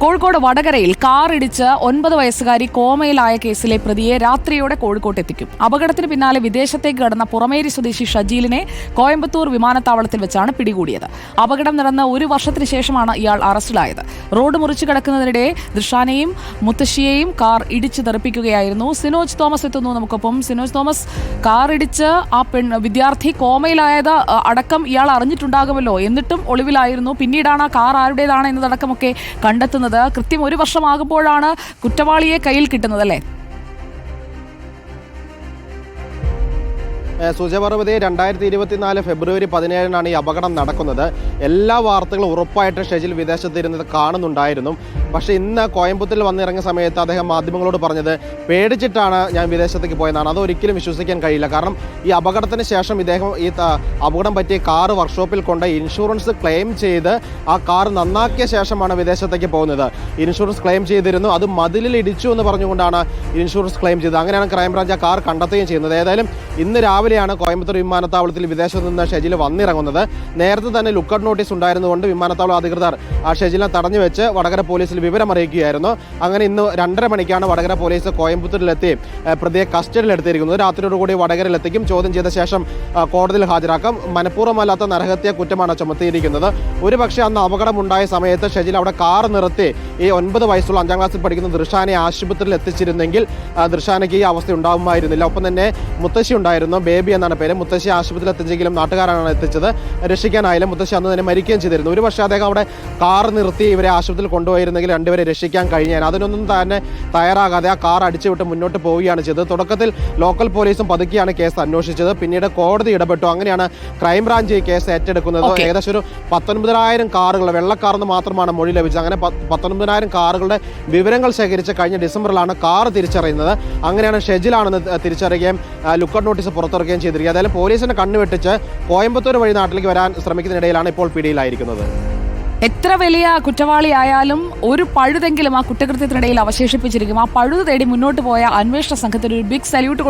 കോഴിക്കോട് വടകരയിൽ കാറിടിച്ച് ഒൻപത് വയസ്സുകാരി കോമയിലായ കേസിലെ പ്രതിയെ രാത്രിയോടെ കോഴിക്കോട്ട് എത്തിക്കും. അപകടത്തിന് പിന്നാലെ വിദേശത്തേക്ക് കടന്ന പുറമേരി സ്വദേശി ഷജീലിനെ കോയമ്പത്തൂർ വിമാനത്താവളത്തിൽ വെച്ചാണ് പിടികൂടിയത്. അപകടം നടന്ന ഒരു വർഷത്തിന് ശേഷമാണ് ഇയാൾ അറസ്റ്റിലായത്. റോഡ് മുറിച്ചു കിടക്കുന്നതിനിടെ ദൃഷാനെയും മുത്തശ്ശിയെയും കാർ ഇടിച്ചു തെറിപ്പിക്കുകയായിരുന്നു. സിനോജ് തോമസ് എത്തുന്നു നമുക്കൊപ്പം. സിനോജ് തോമസ് കാർ ഇടിച്ച് ആ പെൺ വിദ്യാർത്ഥി കോമയിലായത് അടക്കം ഇയാൾ അറിഞ്ഞിട്ടുണ്ടാകുമല്ലോ. എന്നിട്ടും ഒളിവിലായിരുന്നു. പിന്നീടാണ് ആ കാർ ആരുടേതാണ് എന്നതടക്കമൊക്കെ കണ്ടെത്തുന്നത്. കൃത്യം ഒരു വർഷമാകുമ്പോഴാണ് കുറ്റവാളിയെ കയ്യിൽ കിട്ടുന്നത് അല്ലേ? സുജ പർവതി രണ്ടായിരത്തി ഇരുപത്തിനാല് ഫെബ്രുവരി പതിനേഴിനാണ് ഈ അപകടം നടക്കുന്നത്. എല്ലാ വാർത്തകളും ഉറപ്പായിട്ട് ഷെജിൽ വിദേശത്തിരുന്നത് കാണുന്നുണ്ടായിരുന്നു. പക്ഷേ ഇന്ന് കോയമ്പത്തൂരിൽ വന്നിറങ്ങിയ സമയത്ത് അദ്ദേഹം മാധ്യമങ്ങളോട് പറഞ്ഞത് പേടിച്ചിട്ടാണ് ഞാൻ വിദേശത്തേക്ക് പോയതാണ് അതൊരിക്കലും വിശ്വസിക്കാൻ കഴിയില്ല. കാരണം ഈ അപകടത്തിന് ശേഷം ഇദ്ദേഹം ഈ അപകടം പറ്റിയ കാർ വർക്ക്ഷോപ്പിൽ കൊണ്ട് ഇൻഷുറൻസ് ക്ലെയിം ചെയ്ത് ആ കാർ നന്നാക്കിയ ശേഷമാണ് വിദേശത്തേക്ക് പോകുന്നത്. ഇൻഷുറൻസ് ക്ലെയിം ചെയ്തിരുന്നു. അത് മതിലിൽ ഇടിച്ചു എന്ന് പറഞ്ഞുകൊണ്ടാണ് ഇൻഷുറൻസ് ക്ലെയിം ചെയ്തത്. അങ്ങനെയാണ് ക്രൈംബ്രാഞ്ച് ആ കാർ കണ്ടെത്തുകയും ചെയ്യുന്നത്. ഏതായാലും ഇന്ന് രാവിലെയാണ് കോയമ്പത്തൂർ വിമാനത്താവളത്തിൽ വിദേശത്ത് നിന്ന് ഷെജിൽ വന്നിറങ്ങുന്നത്. നേരത്തെ തന്നെ ലുക്കൌട്ട് നോട്ടീസ് ഉണ്ടായിരുന്നുകൊണ്ട് വിമാനത്താവള അധികൃതർ ആ ഷെജിലിനെ തടഞ്ഞു വെച്ച് വടകര പോലീസിൽ വിവരം അറിയിക്കുകയായിരുന്നു അങ്ങനെ ഇന്ന് രണ്ടര മണിക്കാണ് വടകര പോലീസ് കോയമ്പത്തൂരിലെത്തി പ്രതിയെ കസ്റ്റഡിയിൽ എടുത്തിരിക്കുന്നത് രാത്രിയോടുകൂടി വടകരയിലെത്തിക്കും. ചോദ്യം ചെയ്ത ശേഷം കോടതിയിൽ ഹാജരാക്കും. മനഃപൂർവമല്ലാത്ത നരഹത്യ കുറ്റമാണ് ചുമത്തിയിരിക്കുന്നത്. ഒരുപക്ഷെ അന്ന് അപകടമുണ്ടായ സമയത്ത് ഷെജിൽ അവിടെ കാർ നിർത്തി ഈ ഒൻപത് വയസ്സുള്ള അഞ്ചാം ക്ലാസ്സിൽ പഠിക്കുന്ന ദൃഷാനെ ആശുപത്രിയിൽ എത്തിച്ചിരുന്നെങ്കിൽ ദൃശാനയ്ക്ക് ദൃഷാനയ്ക്ക് ഈ അവസ്ഥ ഉണ്ടാകുമായിരുന്നില്ല ഒപ്പം തന്നെ മുത്തശ്ശി ഉണ്ടായിരുന്നു ബേബി എന്നാണ് പേര്. മുത്തശ്ശി ആശുപത്രിയിൽ എത്തിച്ചെങ്കിലും നാട്ടുകാരാണ് എത്തിച്ചത്. രക്ഷിക്കാനായാലും മുത്തശ്ശി അന്ന് തന്നെ മരിക്കുകയും ചെയ്തിരുന്നു. ഒരു പക്ഷേ അദ്ദേഹം അവിടെ കാർ നിർത്തി ഇവരെ ആശുപത്രിയിൽ കൊണ്ടുപോയിരുന്നെങ്കിൽ രണ്ടുപേരെ രക്ഷിക്കാൻ കഴിഞ്ഞാൽ അതിനൊന്നും തന്നെ തയ്യാറാകാതെ ആ കാർ അടിച്ചുവിട്ട് മുന്നോട്ട് പോവുകയാണ് ചെയ്തത്. തുടക്കത്തിൽ ലോക്കൽ പോലീസും പതുക്കിയാണ് കേസ് അന്വേഷിച്ചത്. പിന്നീട് കോടതി ഇടപെട്ടു. അങ്ങനെയാണ് ക്രൈംബ്രാഞ്ച് ഈ കേസ് ഏറ്റെടുക്കുന്നത്. ഏകദേശം ഒരു പത്തൊൻപതിനായിരം കാറുകൾ വെള്ളക്കാർന്ന് മാത്രമാണ് മൊഴി ലഭിച്ചത്. അങ്ങനെ പത്ത് പത്തൊൻപതിനായിരം കാറുകളുടെ വിവരങ്ങൾ ശേഖരിച്ച് കഴിഞ്ഞ ഡിസംബറിലാണ് കാർ തിരിച്ചറിയുന്നത്. അങ്ങനെയാണ് ഷെജിലാണെന്ന് തിരിച്ചറിയുകയും ലുക്കൌട്ട് നോട്ടീസ് പുറത്തിറക്കുകയും ചെയ്തിരിക്കുക. അതായത് പോലീസിനെ കണ്ണുവെട്ടിച്ച് കോയമ്പത്തൂർ വഴി നാട്ടിലേക്ക് വരാൻ ശ്രമിക്കുന്നതിനിടയിലാണ് ഇപ്പോൾ പിടിയിലായിരിക്കുന്നത്. എത്ര വലിയ കുറ്റവാളിയായാലും ഒരു പഴുതെങ്കിലും ആ കുറ്റകൃത്യത്തിനിടയിൽ അവശേഷിപ്പിച്ചിരിക്കും. ആ പഴുത് തേടി മുന്നോട്ട് പോയ അന്വേഷണ സംഘത്തിന് ഒരു ബിഗ് സല്യൂട്ട്